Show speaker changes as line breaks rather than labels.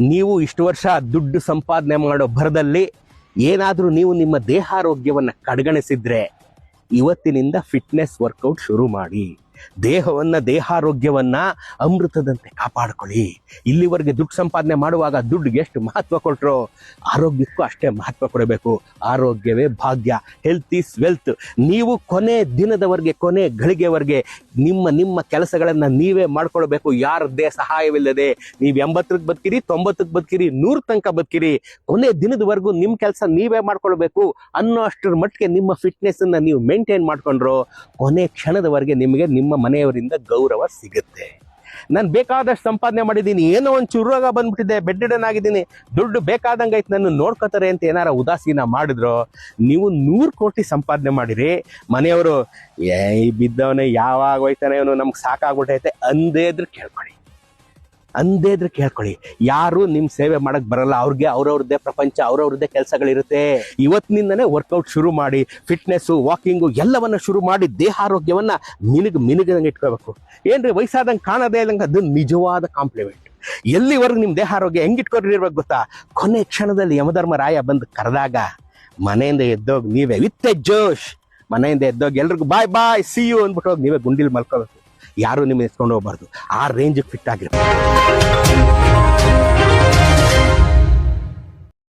ನೀವು ಇಷ್ಟು ವರ್ಷ ದುಡ್ಡು ಸಂಪಾದನೆ ಮಾಡೋ ಭರದಲ್ಲಿ ಏನಾದರೂ ನೀವು ನಿಮ್ಮ ದೇಹಾರೋಗ್ಯವನ್ನು ಕಡೆಗಣಿಸಿದ್ರೆ ಇವತ್ತಿನಿಂದ ಫಿಟ್ನೆಸ್ ವರ್ಕೌಟ್ ಶುರು ಮಾಡಿ. ದೇಹವನ್ನ, ದೇಹಾರೋಗ್ಯವನ್ನ ಅಮೃತದಂತೆ ಕಾಪಾಡ್ಕೊಳ್ಳಿ. ಇಲ್ಲಿವರೆಗೆ ದುಡ್ಡು ಸಂಪಾದನೆ ಮಾಡುವಾಗ ದುಡ್ಡಿಗೆ ಎಷ್ಟು ಮಹತ್ವ ಕೊಟ್ಟರು ಆರೋಗ್ಯಕ್ಕೂ ಅಷ್ಟೇ ಮಹತ್ವ ಕೊಡಬೇಕು. ಆರೋಗ್ಯವೇ ಭಾಗ್ಯ. ಹೆಲ್ತ್ ಈಸ್ ವೆಲ್ತ್ ನೀವು ಕೊನೆ ದಿನದವರೆಗೆ, ಕೊನೆ ಗಳಿಗೆವರೆಗೆ ನಿಮ್ಮ ನಿಮ್ಮ ಕೆಲಸಗಳನ್ನು ನೀವೇ ಮಾಡ್ಕೊಳ್ಬೇಕು. ಯಾರದ್ದೇ ಸಹಾಯವಿಲ್ಲದೆ ನೀವು ಎಂಬತ್ತಕ್ಕೆ ಬದುಕಿರಿ ತೊಂಬತ್ತಕ್ಕೆ ಬದುಕಿರಿ, ನೂರ ತನಕ ಬದುಕಿರಿ. ಕೊನೆ ದಿನದವರೆಗೂ ನಿಮ್ಮ ಕೆಲಸ ನೀವೇ ಮಾಡ್ಕೊಳ್ಬೇಕು ಅನ್ನೋ ಅಷ್ಟರ ಮಟ್ಟಿಗೆ ನಿಮ್ಮ ಫಿಟ್ನೆಸ್ ಅನ್ನ ನೀವು ಮೇಂಟೈನ್ ಮಾಡ್ಕೊಂಡ್ರು ಕೊನೆ ಕ್ಷಣದವರೆಗೆ ನಿಮಗೆ ನಿಮ್ಮ ಮನೆಯವರಿಂದ ಗೌರವ ಸಿಗುತ್ತೆ. ನಾನು ಬೇಕಾದಷ್ಟು ಸಂಪಾದನೆ ಮಾಡಿದ್ದೀನಿ, ಏನೋ ಒಂದು ಚುರುವಾಗ ಬಂದ್ಬಿಟ್ಟಿದೆ ಬೆಡ್ಡಿಡನ್ ಆಗಿದ್ದೀನಿ ದುಡ್ಡು ಬೇಕಾದಂಗೆ ಐತೆ ನನ್ನ ನೋಡ್ಕೋತಾರೆ ಅಂತ ಏನಾರ ಉದಾಸೀನ ಮಾಡಿದ್ರು, ನೀವು ನೂರು ಕೋಟಿ ಸಂಪಾದನೆ ಮಾಡಿರಿ, ಮನೆಯವರು ಏ ಬಿದ್ದವನೇ ಯಾವಾಗ ಹೋಯ್ತಾನೆ ಅವನು ನಮ್ಗೆ ಸಾಕಾಗ್ಬಿಟ್ಟೈತೆ ಅಂದೇ ಇದ್ರೆ ಅಂದೇ ಇದ್ರೆ ಕೇಳ್ಕೊಳ್ಳಿ. ಯಾರು ನಿಮ್ ಸೇವೆ ಮಾಡಕ್ ಬರಲ್ಲ. ಅವ್ರಿಗೆ ಅವ್ರವ್ರದ್ದೇ ಪ್ರಪಂಚ, ಅವ್ರವ್ರದ್ದೇ ಕೆಲಸಗಳಿರುತ್ತೆ. ಇವತ್ತಿನಿಂದನೇ ವರ್ಕೌಟ್ ಶುರು ಮಾಡಿ ಫಿಟ್ನೆಸ್ ವಾಕಿಂಗು ಎಲ್ಲವನ್ನ ಶುರು ಮಾಡಿ ದೇಹಾರೋಗ್ಯವನ್ನ ಮಿನುಗ್ ಮಿನುಗದಂಗೆ ಇಟ್ಕೋಬೇಕು ಏನ್ರಿ ವಯಸ್ಸಾದಂಗೆ ಕಾಣದೇ ಇಲ್ಲಂಗೆ ಅದು ನಿಜವಾದ ಕಾಂಪ್ಲಿಮೆಂಟ್ ಎಲ್ಲಿವರೆಗೂ ನಿಮ್ಮ ದೇಹಾರೋಗ್ಯ ಹೆಂಗಿಟ್ಕೊಂಡಿರ್ಬೇಕು ಗೊತ್ತಾ? ಕೊನೆ ಕ್ಷಣದಲ್ಲಿ ಯಮಧರ್ಮ ರಾಯ ಬಂದು ಕರೆದಾಗ, ಮನೆಯಿಂದ ಎದ್ದೋಗಿ ನೀವೇ ವಿತ್ ಜೋಶ್. ಮನೆಯಿಂದ ಎದ್ದೋಗಿ ಎಲ್ರಿಗೂ ಬಾಯ್ ಬಾಯ್ ಸಿ ಯು ಅಂದ್ಬಿಟ್ಟು ಹೋಗಿ ನೀವೇ ಗುಂಡಿಲ್ ಮಲ್ಕೋಬೇಕು. ಯಾರು ನಿಮ್ಮನ್ನ ಎತ್ಕೊಂಡು ಹೋಗ್ಬಾರ್ದು ಆ ರೇಂಜಿಗೆ ಫಿಟ್ ಆಗಿರ್ಬೇಕು